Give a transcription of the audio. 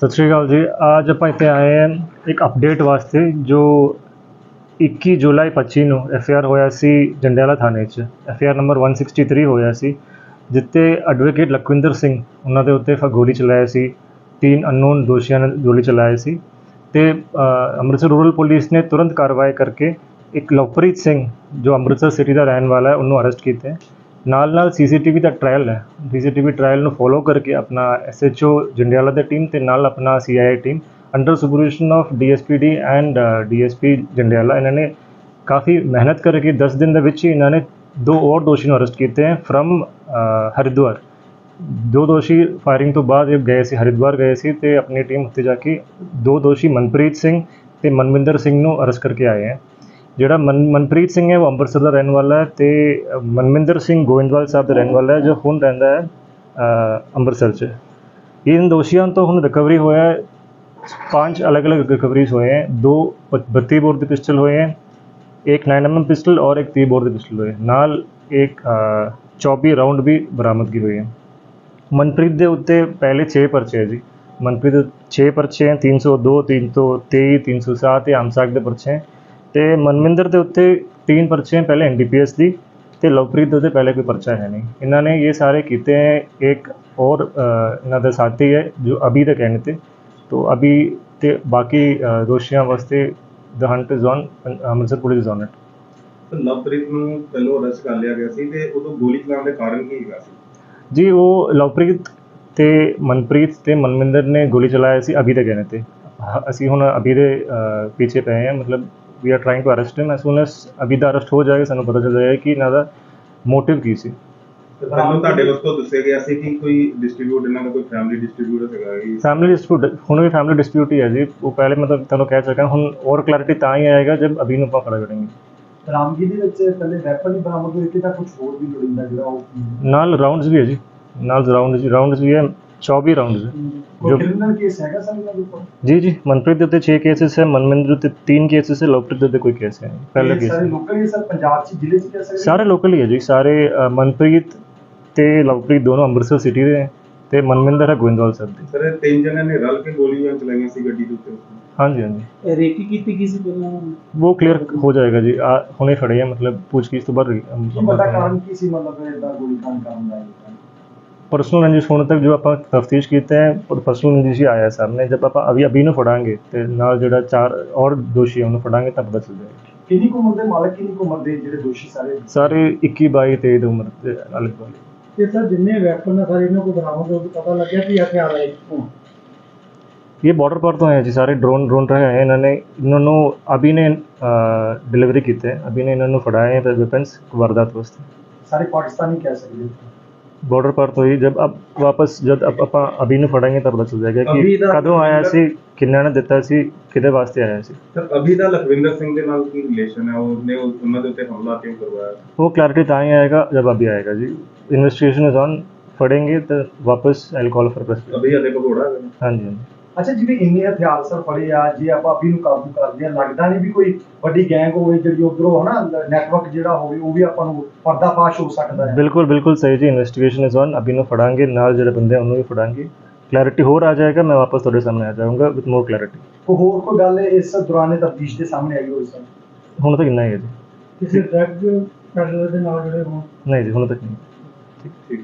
ਸਤਿ ਸ਼੍ਰੀ ਅਕਾਲ ਜੀ। ਅੱਜ ਆਪਾਂ ਇੱਥੇ ਆਏ ਹਾਂ ਇੱਕ ਅਪਡੇਟ ਵਾਸਤੇ ਜੋ 21 ਜੁਲਾਈ 25 ਨੂੰ ਐਫ ਆਰ ਹੋਇਆ ਸੀ ਜੰਡਿਆਲਾ ਥਾਣੇ 'ਚ। ਐਫ ਆਰ ਨੰਬਰ 163 ਹੋਇਆ ਸੀ ਜਿੱਤੇ ਐਡਵੋਕੇਟ ਲਖਵਿੰਦਰ ਸਿੰਘ ਉਹਨਾਂ ਦੇ ਉੱਤੇ ਫ, ਗੋਲੀ ਚਲਾਇਆ ਸੀ, ਤਿੰਨ ਅਨਨੋਨ ਦੋਸ਼ੀਆਂ ਨੇ ਗੋਲੀ ਚਲਾਇਆ ਸੀ ਤੇ ਅੰਮ੍ਰਿਤਸਰ ਰੂਰਲ ਪੁਲਿਸ ਨੇ ਤੁਰੰਤ ਕਾਰਵਾਈ ਕਰਕੇ ਇੱਕ ਲਵਪ੍ਰੀਤ ਸਿੰਘ ਜੋ ਅੰਮ੍ਰਿਤਸਰ ਸਿਟੀ ਦਾ ਰਹਿਣ ਵਾਲਾ ਹੈ, ਉਹਨੂੰ ਅਰੈਸਟ ਕੀਤਾ ਹੈ। ਨਾਲ ਨਾਲ ਸੀਸੀਟੀਵੀ ਦਾ ਟ੍ਰਾਇਲ ਹੈ। ਸੀਸੀਟੀਵੀ ਟ੍ਰਾਇਲ ਨੂੰ ਫੋਲੋ ਕਰਕੇ ਆਪਣਾ ਐਸਐਚਓ ਜੰਡਿਆਲਾ ਦੀ ਟੀਮ ਤੇ ਨਾਲ ਆਪਣਾ CIA team under supervision of DSPD and DSP Jandiala. ਇਹਨਾਂ ਨੇ ਕਾਫੀ ਮਿਹਨਤ ਕਰਕੇ 10 ਦਿਨ ਦੇ ਵਿੱਚ ਹੀ ਇਹਨਾਂ ਨੇ ਦੋ ਹੋਰ ਦੋਸ਼ੀ ਨੂੰ ਅਰੈਸਟ ਕੀਤੇ ਹੈ ਫਰਮ uh, ਹਰਿਦੁਆਰ। ਦੋ ਦੋਸ਼ੀ ਫਾਇਰਿੰਗ ਤੋਂ ਬਾਅਦ ਇਹ ਗਏ ਸੀ, ਹਰਿਦੁਆਰ ਗਏ ਸੀ ਤੇ ਆਪਣੀ ਟੀਮ ਉੱਤੇ ਜਾ ਕੇ ਦੋ ਦੋਸ਼ੀ ਮਨਪ੍ਰੀਤ ਸਿੰਘ ਤੇ ਮਨਵਿੰਦਰ ਸਿੰਘ ਨੂੰ ਅਰੈਸਟ ਕਰਕੇ ਆਏ ਹੈ। ਜਿਹੜਾ ਮਨ ਮਨਪ੍ਰੀਤ ਸਿੰਘ ਹੈ ਉਹ ਅੰਮ੍ਰਿਤਸਰ ਦਾ ਰਹਿਣ ਵਾਲਾ ਹੈ ਤੇ ਅ, ਮਨਵਿੰਦਰ ਸਿੰਘ ਗੋਇੰਦਵਾਲ ਸਾਹਿਬ ਦਾ ਰਹਿਣ ਵਾਲਾ ਹੈ ਜੋ ਹੁਣ ਰਹਿੰਦਾ ਹੈ ਅ, ਅੰਮ੍ਰਿਤਸਰ 'ਚ ਇਨ ਦੋਸ਼ੀਆਂ ਤੋਂ ਹੁਣ ਰਿਕਵਰੀ ਹੋਇਆ ਹੈ पांच अलग अलग रिकवरीज हुए हैं दो बत्ती बोर के पिस्टल हुए हैं एक नाइन एम पिस्टल और एक तीन बोर के पिस्टल हुए नाल एक चौबी राउंड भी ਬਰਾਮਦਗੀ ਹੋਈ ਹੈ ਮਨਪ੍ਰੀਤ ਦੇ ਉੱਤੇ ਪਹਿਲੇ 6 ਪਰਚੇ ਹੈ ਜੀ ਮਨਪ੍ਰੀਤ ਦੇ 6 ਪਰਚੇ ਹੈ 302 323 307 ਤੇ ਆਮਸਾਕ ਦੇ ਪਰਚੇ ਹੈ ਤੇ ਮਨਮਿੰਦਰ ਦੇ ਉੱਤੇ ਤਿੰਨ ਪਰਚੇ ਹਨ ਪਹਿਲੇ ਐਨਡੀਪੀਐਸ ਦੀ ਤੇ ਲਵਪ੍ਰੀਤ ਦੇ ਉੱਤੇ ਪਹਿਲੇ ਕੋਈ ਪਰਚਾ ਹੈ ਨਹੀਂ। ਇਹਨਾਂ ਨੇ ਇਹ ਸਾਰੇ ਕੀਤੇ ਹੈ ਇੱਕ ਹੋਰ ਇਹਨਾਂ ਦਾ ਸਾਥੀ ਹੈ ਜੋ ਅਭੀ ਦੇ ਕਹਿਣੇ ਤੇ। ਤੋਂ ਅਭੀ ਤੇ ਬਾਕੀ ਦੋਸ਼ੀਆਂ ਵਾਸਤੇ the hunt is on Amritsar police is on ਹੈ ਲਵਪ੍ਰੀਤ ਨੂੰ ਪਹਿਲੋਂ ਰਸ ਕਰ ਲਿਆ ਗਿਆ ਸੀ ਤੇ ਉਦੋਂ ਗੋਲੀ ਚਲਾਉਣ ਦੇ ਕਾਰਨ ਕੀ ਹੋਇਆ ਸੀ? ਜੀ ਉਹ ਲਵਪ੍ਰੀਤ ਤੇ ਮਨਪ੍ਰੀਤ ਤੇ ਮਨਮਿੰਦਰ ਨੇ ਗੋਲੀ ਚਲਾਇਆ ਸੀ ਅਭੀ ਦੇ ਕਹਿਣੇ ਤੇ। ਅਸੀਂ ਹੁਣ ਅਭੀ ਦੇ ਪਿੱਛੇ ਪਏ ਹਾਂ ਮਤਲਬ we are trying to arrest him as soon as ਅਭੀ ਦਾ ਅਰੈਸਟ ਹੋ ਜਾਏਗਾ ਸਾਨੂੰ ਪਤਾ ਚੱਲ ਜਾਏਗਾ ਕਿ ਇਹਨਾਂ ਦਾ ਮੋਟਿਵ ਕੀ ਸੀ। ਤੇ ਪਹਿਲੋਂ ਤੁਹਾਡੇ ਵੱਲੋਂ ਦੱਸਿਆ ਗਿਆ ਸੀ ਕਿ ਕੋਈ ਡਿਸਟ੍ਰੀਬਿਊਟ ਇਹਨਾਂ ਦਾ ਕੋਈ ਫੈਮਿਲੀ ਡਿਸਟ੍ਰੀਬਿਊਟਰ ਹੈਗਾ ਕਿ ਫੈਮਿਲੀ ਡਿਸਪਿਊਟ ਹੁਣ ਵੀ ਫੈਮਿਲੀ ਡਿਸਪਿਊਟ ਹੀ ਹੈ ਜੀ। ਉਹ ਪਹਿਲੇ ਮਤਲਬ ਤੁਹਾਨੂੰ ਕਹਿ ਚੁੱਕਾ ਹੁਣ ਔਰ ਕਲੈਰਿਟੀ ਤਾਂ ਹੀ ਆਏਗਾ ਜਦ ਅਭੀ ਨੂੰ ਆਪਾਂ ਖੜਾ ਕਰਾਂਗੇ। ਬਰਾਮਦਗੀ ਦੇ ਵਿੱਚ ਪਹਿਲੇ ਵੈਪਨ ਹੀ ਬਰਾਮਦ ਹੋਏ ਕਿ ਤਾਂ ਕੁਝ ਹੋਰ ਵੀ ਲੋੜੀਂਦਾ ਜਿਹੜਾ ਉਹ ਨਾਲ ਰਾਉਂਡਸ ਵੀ ਹੈ ਜੀ। ਨਾਲ ਰਾਉਂਡਸ ਰਾਉਂਡਸ ਵੀ ਹੈ। 24 ਰਾਉਂਡਸ ਜੋ ਕ੍ਰਿਮੀਨਲ ਕੇਸ ਹੈਗਾ ਸਰ ਇਹਨਾਂ ਦੇ ਉੱਪਰ ਜੀ ਜੀ ਮਨਪ੍ਰੀਤ ਦੇ ਉੱਤੇ 6 ਕੇਸਸ ਹੈ ਮਨਮਿੰਦਰ ਉੱਤੇ 3 ਕੇਸਸ ਹੈ ਲਵਪ੍ਰੀਤ ਦੇ ਉੱਤੇ ਕੋਈ ਕੇਸ ਹੈ ਪਹਿਲੇ ਕੇਸ ਸਾਰੇ ਲੋਕਲ ਹੀ ਸਰ ਪੰਜਾਬ ਚ ਜ਼ਿਲ੍ਹੇ ਚ ਕਿਹੜੇ ਸਾਰੇ ਲੋਕਲ ਹੀ ਹੈ ਜੀ ਸਾਰੇ ਮਨਪ੍ਰੀਤ ਤੇ ਲਵਪ੍ਰੀਤ ਦੋਨੋਂ ਅੰਮ੍ਰਿਤਸਰ ਸਿਟੀ ਦੇ ਹੈ ਤੇ ਮਨਮਿੰਦਰ ਹੈ ਗੋਇੰਦਵਾਲ ਸਰ ਦੇ ਸਰ ਇਹ ਤਿੰਨ ਜਣਿਆਂ ਨੇ ਰਲ ਕੇ ਗੋਲੀਆਂ ਚਲਾਈਆਂ ਸੀ ਗੱਡੀ ਦੇ ਉੱਤੇ ਹਾਂਜੀ ਹਾਂਜੀ ਇਹ ਰੇਕੀ ਕੀਤੀ ਕੀ ਸੀ ਪਹਿਲਾਂ ਉਹ ਕਲੀਅਰ ਹੋ ਜਾਏਗਾ ਜੀ ਹੁਣੇ ਫੜੇ ਆ ਮਤਲਬ ਪੁੱਛਗਿੱਛ ਤੋਂ ਬਾਅਦ ਪਤਾ ਕਾਰਨ ਕੀ ਸੀ ਮਤਲਬ ਇਹਦਾ ਗੋਲੀ ਕਾਂਡ ਕਰਨ ਦਾ ਇਹ? ਪਰਸਨਲ ਰੰਜਿਸ਼ ਹੋਣ ਤੱਕ ਜੋ ਆਪਾਂ ਤਫਤੀਸ਼ ਕੀਤਾ ਹੈ ਪਰਸਨਲ ਰੰਜਿਸ਼ ਹੀ ਆਇਆ ਸਾਹਮਣੇ ਜਦ ਆਪਾਂ ਅਭੀ ਅਭੀ ਨੂੰ ਫੜਾਂਗੇ ਤੇ ਨਾਲ ਜਿਹੜਾ ਚਾਰ ਔਰ ਦੋਸ਼ੀ ਹੈ ਉਹਨੂੰ ਫੜਾਂਗੇ ਤਾਂ ਪਤਾ ਚੱਲ ਜਾਏਗਾ ਕਿੰਨੀ ਕੁ ਉਮਰ ਦੇ ਮਾਲਕ ਕਿੰਨੀ ਕੁ ਉਮਰ ਦੇ ਜਿਹੜੇ ਦੋਸ਼ੀ ਸਾਰੇ ਸਾਰੇ 21 22 23 ਦੀ ਉਮਰ ਦੇ ਆਲੇ ਦੁਆਲੇ ਤੇ ਸਰ ਜਿੰਨੇ ਵੈਪਨ ਆ ਸਾਰੇ ਇਹਨਾਂ ਕੋਲ ਬਰਾਮਦ ਹੋ ਕੇ ਪਤਾ ਲੱਗਿਆ ਕਿ ਹਥਿਆਰ ਆਏ ਕਿੱਥੋਂ ये बॉर्डर पर तो हैं जी सारे ड्रोन ड्रोन रहे हैं इन्होंने इन्होंने अभी ने डिलीवरी ਕੀਤੇ ਹੈ ਅਭੀ ਨੇ ਇਹਨਾਂ ਨੂੰ ਫੜਾਏ ਹੈ ਵੈਪਨਸ ਵਾਰਦਾਤ ਵਾਸਤੇ ਸਾਰੇ ਪਾਕਿਸਤਾਨੀ ਕਹਿ बॉर्डर पर तो ही जब अब ਵਾਪਸ ਜਦ ਆਪਾਂ ਅਭੀ ਨੂੰ ਫੜਾਂਗੇ ਤਾਂ ਪਤਾ ਜਾਏਗਾ ਕਿ ਕਦੋਂ ਆਇਆ ਸੀ ਕਿੰਨਾ ਨੇ ਦਿੱਤਾ ਸੀ ਕਿਹਦੇ ਵਾਸਤੇ ਆਇਆ ਸੀ। ਸਰ ਅਭੀ ਦਾ ਲਖਵਿੰਦਰ ਸਿੰਘ ਦੇ ਨਾਲ ਕੀ ਰਿਲੇਸ਼ਨ ਹੈ? ਉਹਨੇ ਉਸ- ਉਹਨਾਂ ਦੇ ਉੱਤੇ ਹਮਲਾ ਕਿਉਂ ਕਰਵਾਇਆ? वो क्लैरिटी ਤਾਂ ਹੀ ਆਏਗਾ ਜਦ ਅਭੀ ਆਏਗਾ ਜੀ। ਇਨਵੈਸਟੀਗੇਸ਼ਨ ਇਜ਼ ऑन ਫੜेंगे ਅੱਛਾ ਜਿਵੇਂ ਇੰਨੇ ਹਥਿਆਰ ਸਰ ਫੜੇ ਆ ਜੇ ਆਪਾਂ ਅਭੀ ਨੂੰ ਕਾਬੂ ਕਰਦੇ ਆ ਲੱਗਦਾ ਨਹੀਂ ਵੀ ਕੋਈ ਵੱਡੀ ਗੈਂਗ ਹੋਵੇ ਜਿਹੜੀ ਉਧਰੋਂ ਹਨਾ ਨੈਟਵਰਕ ਜਿਹੜਾ ਹੋਵੇ ਉਹ ਵੀ ਆਪਾਂ ਨੂੰ ਪਰਦਾਫਾਸ਼ ਹੋ ਸਕਦਾ ਹੈ। ਬਿਲਕੁਲ ਬਿਲकुल ਸਹੀ ਜੀ ਇਨਵੈਸਟੀਗੇਸ਼ਨ ਇਜ਼ ਔਨ ਅਭੀ ਨੂੰ ਫੜਾਂਗੇ ਨਾਲ ਜਿਹੜੇ ਬੰਦੇ ਉਹਨੂੰ ਵੀ ਫੜਾਂਗੇ। ਕਲੈਰਿਟੀ ਹੋਰ ਆ ਜਾਏਗਾ ਮੈਂ ਵਾਪਸ ਤੁਹਾਡੇ ਸਾਹਮਣੇ ਆ ਜਾਊਂਗਾ ਵਿਦ ਮੋਰ ਕਲੈਰਿਟੀ ਕੋਈ ਹੋਰ ਕੋਈ ਗੱਲ ਇਸ ਦੌਰਾਨੇ ਤਫਤੀਸ਼ ਦੇ ਸਾਹਮਣੇ ਆਈ ਹੋਈ ਸਰ? ਹੁਣ ਤੱਕ ਇੰਨਾ ਹੀ ਹੈ ਜੀ। ਕਿਸੇ ਡਰੱਗ ਪੈਡਲਰ ਦੇ ਨਾਲ ਜਿਹੜੇ ਹੋਣ। ਨਹੀਂ ਜੀ ਹੁਣ ਤੱਕ ਨਹੀਂ। ਠੀਕ।